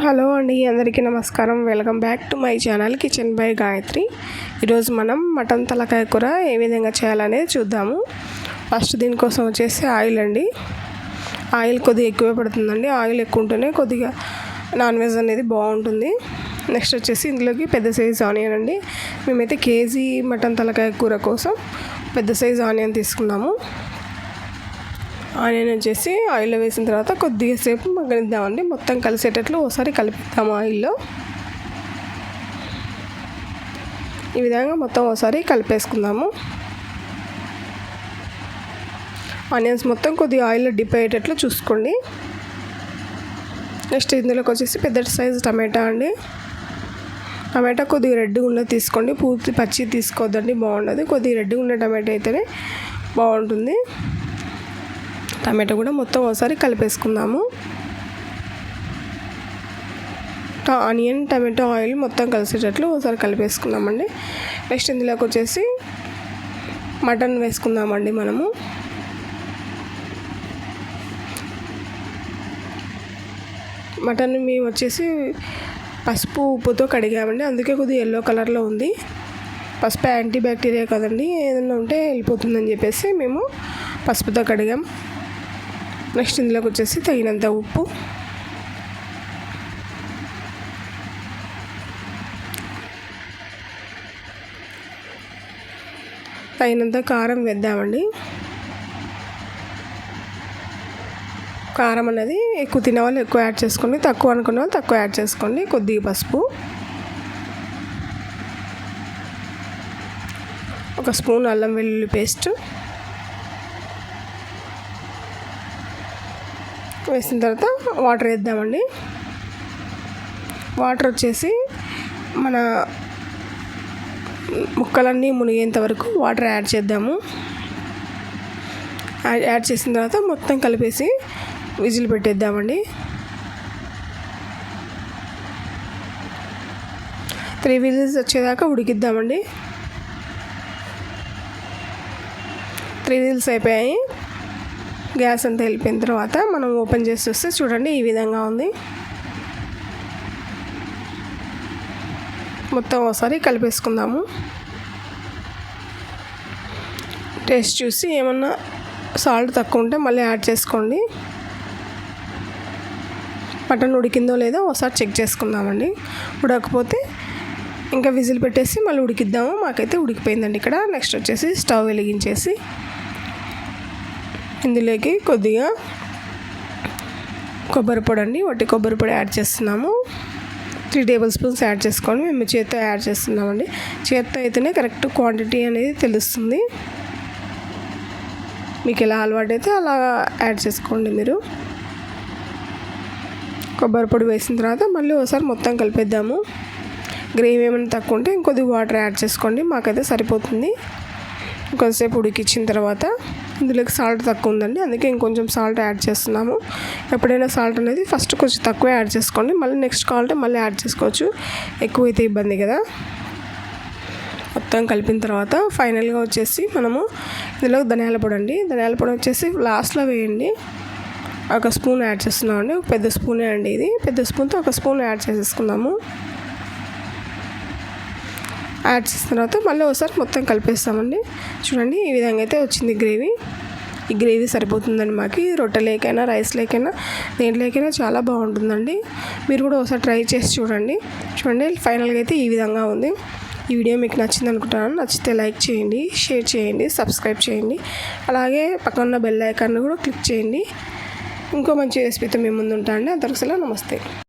Hello అండి అందరికీ నమస్కారం. Welcome back to my channel kitchen by Gayatri. ఈరోజు మనం మటన్ తలకాయ కూర ఏ విధంగా చేయాలనేది చూద్దాము. ఫస్ట్ దీనికోసం వచ్చేసి ఆయిల్ అండి. ఆయిల్ కొద్దిగా ఎక్కువే పడుతుందండి. ఆయిల్ ఎక్కువ ఉంటేనే కొద్దిగా నాన్ వెజ్ అనేది బాగుంటుంది. నెక్స్ట్ వచ్చేసి ఇందులోకి పెద్ద సైజ్ ఆనియన్ అండి. మేమైతే కేజీ మటన్ తలకాయ కూర కోసం పెద్ద సైజ్ ఆనియన్ తీసుకున్నాము. ఆనియన్ వచ్చేసి ఆయిల్లో వేసిన తర్వాత కొద్దిగా సేపు మగ్గనిద్దామండి. మొత్తం కలిసేటట్లు ఒకసారి కలిపిద్దాము ఆయిల్లో. ఈ విధంగా మొత్తం ఒకసారి కలిపేసుకుందాము. ఆనియన్స్ మొత్తం కొద్దిగా ఆయిల్లో డిప్ అయ్యేటట్లు చూసుకోండి. నెక్స్ట్ ఇందులోకి వచ్చేసి పెద్ద సైజు టమాటా అండి. టమాటా కొద్దిగా రెడ్గా ఉన్నది తీసుకోండి. పూర్తి పచ్చి తీసుకోవద్దండి బాగుండదు. కొద్దిగా రెడ్గా ఉన్న టమాటా అయితేనే బాగుంటుంది. టమాటో కూడా మొత్తం ఒకసారి కలిపేసుకుందాము. ఆనియన్ టమాటో ఆయిల్ మొత్తం కలిసేటట్లు ఒకసారి కలిపేసుకుందామండి. నెక్స్ట్ ఇందులోకి వచ్చేసి మటన్ వేసుకుందామండి మనము. మటన్ మేము వచ్చేసి పసుపు ఉప్పుతో కడిగామండి. అందుకే కొద్దిగా ఎల్లో కలర్లో ఉంది. పసుపు యాంటీ బ్యాక్టీరియా కదండి ఏదైనా ఉంటే వెళ్ళిపోతుందని చెప్పేసి మేము పసుపుతో కడిగాం. నెక్స్ట్ ఇందులోకి వచ్చేసి తగినంత ఉప్పు. తగినంత కారం వేద్దామండి. కారం అనేది ఎక్కువ తిన్న వాళ్ళు ఎక్కువ యాడ్ చేసుకోండి. తక్కువ అనుకున్న వాళ్ళు తక్కువ యాడ్ చేసుకోండి. కొద్దిగా పసుపు. ఒక స్పూన్ అల్లం వెల్లుల్లి పేస్ట్. వేసిన తర్వాత వాటర్ వేద్దామండి. వాటర్ వచ్చేసి మన ముక్కలన్నీ మునిగేంత వరకు వాటర్ యాడ్ చేద్దాము. యాడ్ చేసిన తర్వాత మొత్తం కలిపేసి విజిల్ పెట్టేద్దామండి. త్రీ విజిల్స్ వచ్చేదాకా ఉడికిద్దామండి. త్రీ విజిల్స్ అయిపోయాయి. గ్యాస్ అంతా వెళ్ళిపోయిన తర్వాత మనం ఓపెన్ చేసి వస్తే చూడండి ఈ విధంగా ఉంది. మొత్తం ఒకసారి కలిపేసుకుందాము. టేస్ట్ చూసి ఏమన్నా సాల్ట్ తక్కువ ఉంటే మళ్ళీ యాడ్ చేసుకోండి. మటన్ ఉడికిందో లేదో ఒకసారి చెక్ చేసుకుందామండి. ఉడకపోతే ఇంకా విజిల్ పెట్టేసి మళ్ళీ ఉడికిద్దాము. మాకైతే ఉడికిపోయిందండి ఇక్కడ. నెక్స్ట్ వచ్చేసి స్టవ్ వెలిగించేసి ఇందులోకి కొద్దిగా కొబ్బరి పొడి అండి వట్టి కొబ్బరి పొడి యాడ్ చేస్తున్నాము. త్రీ టేబుల్ స్పూన్స్ యాడ్ చేసుకోండి. మేము చేత్తో యాడ్ చేస్తున్నామండి. చేత్తో అయితేనే కరెక్ట్ క్వాంటిటీ అనేది తెలుస్తుంది. మీకు ఎలా అలవాటు అయితే అలా యాడ్ చేసుకోండి మీరు. కొబ్బరి పొడి వేసిన తర్వాత మళ్ళీ ఒకసారి మొత్తం కలిపేద్దాము. గ్రేవీ ఏమైనా తక్కువ ఉంటే ఇంకొద్ది వాటర్ యాడ్ చేసుకోండి. మాకైతే సరిపోతుంది. కొంతసేపు ఉడికిచ్చిన తర్వాత ఇందులోకి సాల్ట్ తక్కువ ఉందండి అందుకే ఇంకొంచెం సాల్ట్ యాడ్ చేస్తున్నాము. ఎప్పుడైనా సాల్ట్ అనేది ఫస్ట్ కొంచెం తక్కువ యాడ్ చేసుకోండి. మళ్ళీ నెక్స్ట్ కావాలంటే మళ్ళీ యాడ్ చేసుకోవచ్చు. ఎక్కువైతే ఇబ్బంది కదా. మొత్తం కలిపిన తర్వాత ఫైనల్గా వచ్చేసి మనము ఇందులో ధనియాల పొడి అండి. ధనియాల పొడి వచ్చేసి లాస్ట్లో వేయండి. ఒక స్పూన్ యాడ్ చేస్తున్నామండి. పెద్ద స్పూనే అండి ఇది. పెద్ద స్పూన్తో ఒక స్పూన్ యాడ్ చేసేసుకుందాము. యాడ్ చేసిన తర్వాత మళ్ళీ ఒకసారి మొత్తం కలిపేస్తామండి. చూడండి ఈ విధంగా అయితే వచ్చింది గ్రేవీ. ఈ గ్రేవీ సరిపోతుందండి మాకు. రొట్టెలేకైనా రైస్ లేకైనా దేంట్లోకైనా చాలా బాగుంటుందండి. మీరు కూడా ఒకసారి ట్రై చేసి చూడండి. చూడండి ఫైనల్గా అయితే ఈ విధంగా ఉంది. ఈ వీడియో మీకు నచ్చింది అనుకుంటున్నాను. నచ్చితే లైక్ చేయండి షేర్ చేయండి సబ్స్క్రైబ్ చేయండి. అలాగే పక్కన ఉన్న బెల్ ఐకాన్ కూడా క్లిక్ చేయండి. ఇంకో మంచి రెసిపీతో మేము ముందు ఉంటా అండి. అందరికి నమస్తే.